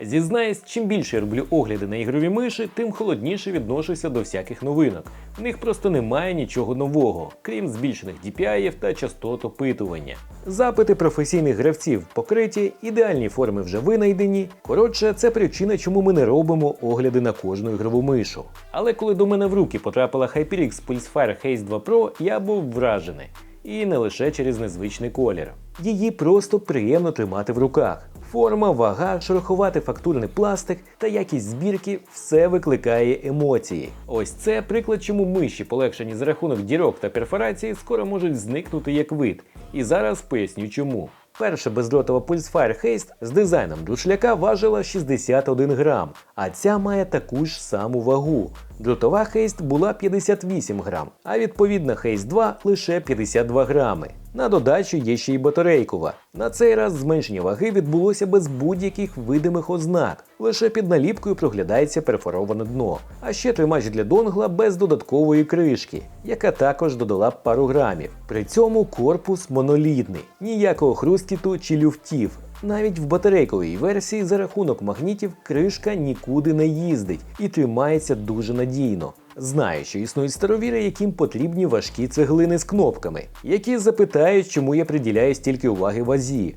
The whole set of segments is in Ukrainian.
Зізнаюсь, чим більше я роблю огляди на ігрові миші, тим холодніше відношуся до всяких новинок. В них просто немає нічого нового, крім збільшених DPI та частот опитування. Запити професійних гравців покриті, ідеальні форми вже винайдені. Коротше, це причина, чому ми не робимо огляди на кожну ігрову мишу. Але коли до мене в руки потрапила HyperX Pulsefire Haze 2 Pro, я був вражений. І не лише через незвичний колір. Її просто приємно тримати в руках. Форма, вага, шероховатий фактурний пластик та якість збірки все викликає емоції. Ось це приклад, чому миші, полегшені за рахунок дірок та перфорації, скоро можуть зникнути як вид. І зараз поясню чому. Перша бездротова Pulsefire Haste з дизайном друшляка важила 61 грам, а ця має таку ж саму вагу. Дротова Haste була 58 грам, а відповідна Haste 2 лише 52 грами. На додачу є ще й батарейкова. На цей раз зменшення ваги відбулося без будь-яких видимих ознак. Лише під наліпкою проглядається перфороване дно. А ще тримач для донгла без додаткової кришки, яка також додала пару грамів. При цьому корпус монолітний, ніякого хрускіту чи люфтів. Навіть в батарейковій версії за рахунок магнітів кришка нікуди не їздить і тримається дуже надійно. Знаю, що існують старовіри, яким потрібні важкі цеглини з кнопками, які запитають, чому я приділяю стільки уваги вазі.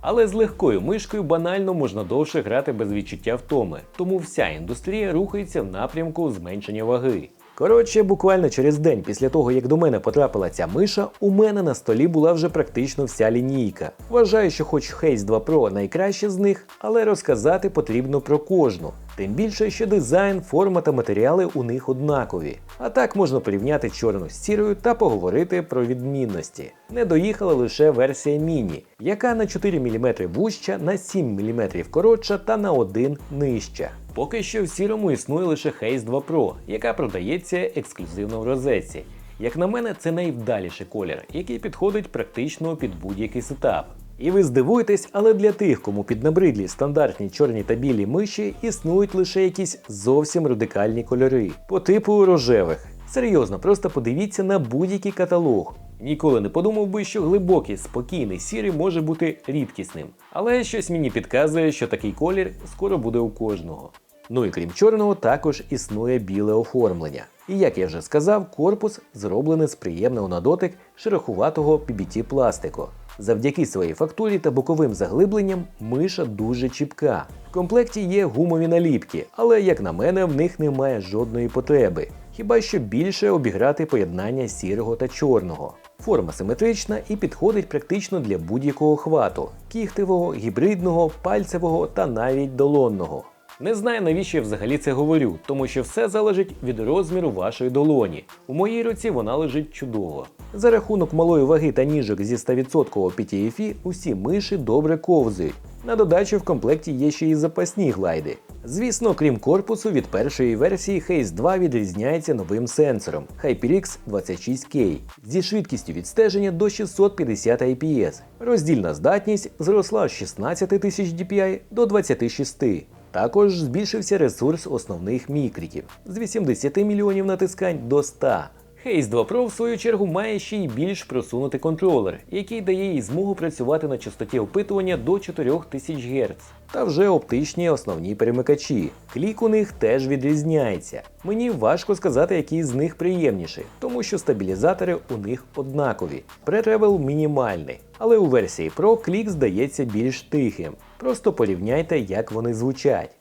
Але з легкою мишкою банально можна довше грати без відчуття втоми, тому вся індустрія рухається в напрямку зменшення ваги. Коротше, буквально через день після того, як до мене потрапила ця миша, у мене на столі була вже практично вся лінійка. Вважаю, що хоч Haze 2 Pro найкраще з них, але розказати потрібно про кожну. Тим більше, що дизайн, форма та матеріали у них однакові. А так можна порівняти чорну з сірою та поговорити про відмінності. Не доїхала лише версія міні, яка на 4 мм вужча, на 7 мм коротша та на 1 нижча. Поки що в сірому існує лише Haze 2 Pro, яка продається ексклюзивно в розетці. Як на мене, це найвдаліший колір, який підходить практично під будь-який сетап. І ви здивуєтесь, але для тих, кому піднабридлі стандартні чорні та білі миші, існують лише якісь зовсім радикальні кольори, по типу рожевих. Серйозно, просто подивіться на будь-який каталог. Ніколи не подумав би, що глибокий, спокійний сірий може бути рідкісним. Але щось мені підказує, що такий колір скоро буде у кожного. Ну і крім чорного, також існує біле оформлення. І як я вже сказав, корпус зроблений з приємного на дотик шерохуватого PBT пластику. Завдяки своїй фактурі та боковим заглибленням миша дуже чіпка. В комплекті є гумові наліпки, але, як на мене, в них немає жодної потреби. Хіба що більше обіграти поєднання сірого та чорного. Форма симетрична і підходить практично для будь-якого хвату кіхтевого, гібридного, пальцевого та навіть долонного. Не знаю, навіщо я взагалі це говорю, тому що все залежить від розміру вашої долоні. У моїй руці вона лежить чудово. За рахунок малої ваги та ніжок зі 100% PTFE усі миші добре ковзають. На додачу в комплекті є ще й запасні глайди. Звісно, крім корпусу, від першої версії Haze 2 відрізняється новим сенсором HyperX 26K зі швидкістю відстеження до 650 IPS. Роздільна здатність зросла з 16 тисяч DPI до 26. Також збільшився ресурс основних мікріків з 80 мільйонів натискань до 100. Haze 2 Pro, в свою чергу, має ще й більш просунутий контролер, який дає їй змогу працювати на частоті опитування до 4000 Гц. Та вже оптичні основні перемикачі. Клік у них теж відрізняється. Мені важко сказати, який з них приємніший, тому що стабілізатори у них однакові. Претревел мінімальний, але у версії Pro клік здається більш тихим. Просто порівняйте, як вони звучать.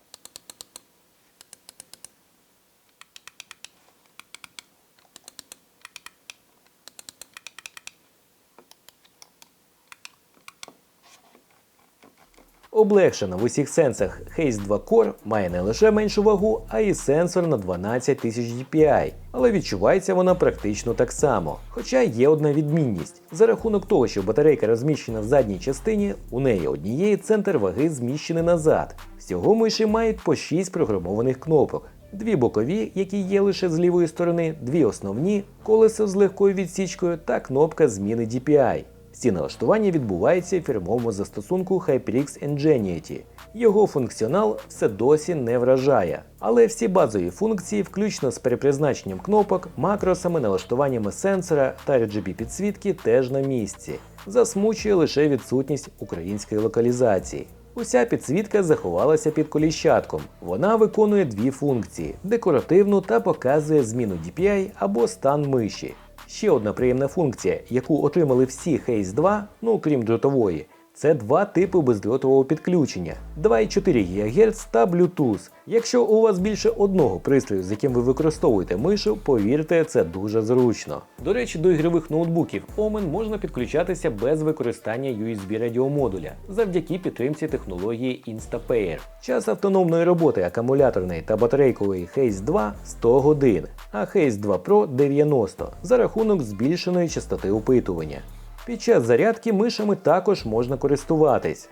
Облегшена в усіх сенсах Haze 2 Core має не лише меншу вагу, а й сенсор на 12 тисяч DPI, але відчувається вона практично так само. Хоча є одна відмінність. За рахунок того, що батарейка розміщена в задній частині, у неї однієї центр ваги зміщений назад. Всього миші мають по 6 програмованих кнопок. Дві бокові, які є лише з лівої сторони, дві основні, колесо з легкою відсічкою та кнопка зміни DPI. Всі налаштування відбуваються в фірмовому застосунку HyperX Ingenuity. Його функціонал все досі не вражає, але всі базові функції, включно з перепризначенням кнопок, макросами, налаштуваннями сенсора та RGB підсвітки, теж на місці. Засмучує лише відсутність української локалізації. Уся підсвітка заховалася під коліщатком. Вона виконує дві функції: декоративну та показує зміну DPI або стан миші. Ще одна приємна функція, яку отримали всі Haze 2, ну крім дротової, це два типи бездротового підключення 2,4 ГГц та Bluetooth. Якщо у вас більше одного пристрою, з яким ви використовуєте мишу, повірте, це дуже зручно. До речі, до ігрових ноутбуків Omen можна підключатися без використання USB радіомодуля завдяки підтримці технології InstaPair. Час автономної роботи акумуляторної та батарейкової Haze 2 100 годин, а Haze 2 Pro 90 за рахунок збільшеної частоти опитування. Під час зарядки мишами також можна користуватись.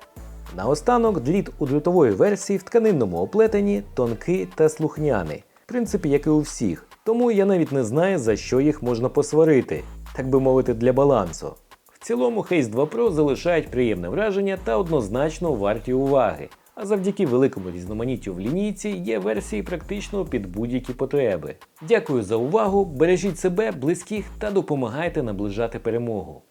Наостанок дріт у дротової версії в тканинному оплетенні тонкий та слухняний, в принципі, як і у всіх. Тому я навіть не знаю, за що їх можна посварити, так би мовити, для балансу. В цілому Haze 2 Pro залишають приємне враження та однозначно варті уваги. А завдяки великому різноманіттю в лінійці є версії практично під будь-які потреби. Дякую за увагу, бережіть себе, близьких та допомагайте наближати перемогу.